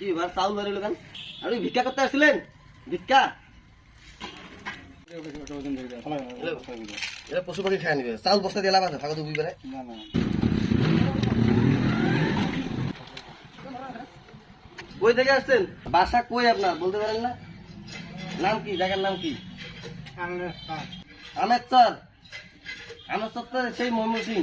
কি এবার চাউল বাড়িল কেন আপনি ভিক্ষা করতে আসছিলেন ভিক্ষা? পশু পাখি খায় নিবে চাউল বস্তা দিয়ে লাভ আছে ফাঁকা দুবি বেড়ে কই থেকে আসছেন? বাসা কই আপনার? বলতে পারেন না? নাম কি? জায়গার নাম কি? আমের চর আমের চর তো সেই ময়মন সিং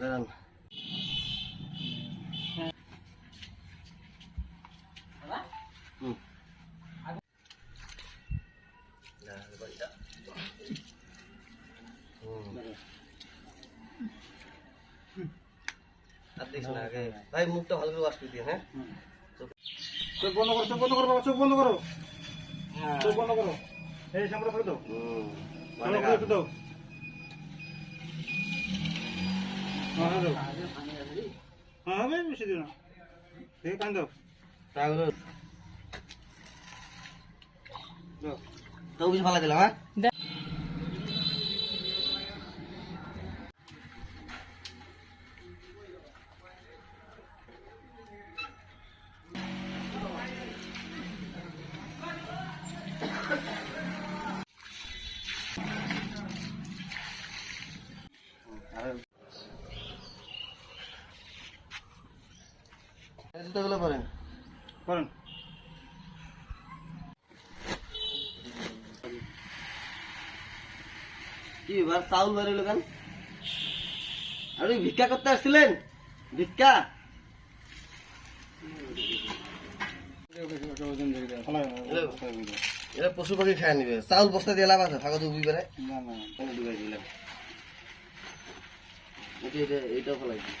দাঁড়ান। ভাই মুখটা ভালো করে ওয়াশ করে দিয়ে হ্যাঁ? চোখ বন্ধ করো চোখ বন্ধ করো বাবা চোখ বন্ধ করো। চোখ বন্ধ করো। এই সামনে করে দাও। করে দাও হ্যাঁ হ্যাঁ দাও হ্যাঁ হবে বেশি দিও না ঠিক কান দাও। তাহলে দাও। তো কিছু ভালো দিলাম হ্যাঁ? জুতোগুলো পরেন কি এবার চাউল বেরোলো কেন? আপনি ভিক্ষা করতে আসছিলেন? ভিক্ষা? এটা পশু পাখি খায় নিবে। চাউল বস্তা দিয়ে লাভ আছে ফাঁকা দুবি বেড়ে না না ডুবাই দিলাম। এটা এটা এইটাও ফেলাই দিই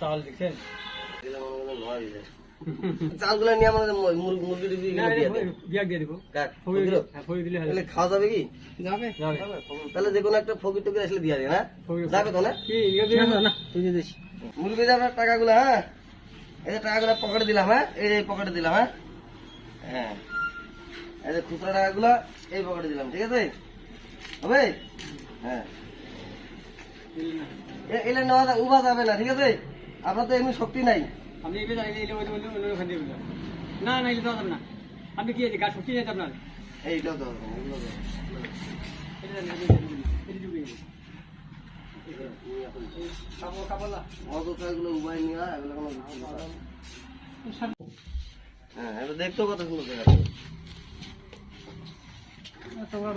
চাল দেখছেন? ভয় হয়ে যায়। চাউলগুলো নিয়ে আমাদের মুরগি টুরগি। বিয়াক দিয়ে দিব। ফকির? হ্যাঁ ফকির দিলে তাহলে খাওয়া যাবে কি? যাবে। যাবে। তাহলে যে কোনো একটা ফকির টুকির আসলে দিয়ে দেয় না? যাবে তো না? কি ইয়ে না তুই দিয়ে দিস। মুরগি যে আপনার টাকাগুলো হ্যাঁ? এই যে টাকাগুলো পকেটে দিলাম হ্যাঁ? এই যে পকেটে দিলাম হ্যাঁ? হ্যাঁ। এই যে খুচরা টাকাগুলো এই পকেটে দিলাম ঠিক আছে? হবে? হ্যাঁ। এলে নেওয়া উভা যাবে না ঠিক আছে? আপনার তো এমনি শক্তি নাই। আপনি এবার জানেন এলে ওই ওখান দিয়ে না না এলে দেওয়া যাবে না। আপনি কি আছে গাছ শক্তি নেই আপনার? এইটাও তো এগুলো তো। এটা জানেন এটা জানেন, এটা যুগে কাপড় কাপড় না অত টাকাগুলো উভয় নিয়ে আয়, এগুলো কোনো কিছু না। হ্যাঁ এটা দেখতেও কত সুন্দর দেখা যাচ্ছে। তোমরা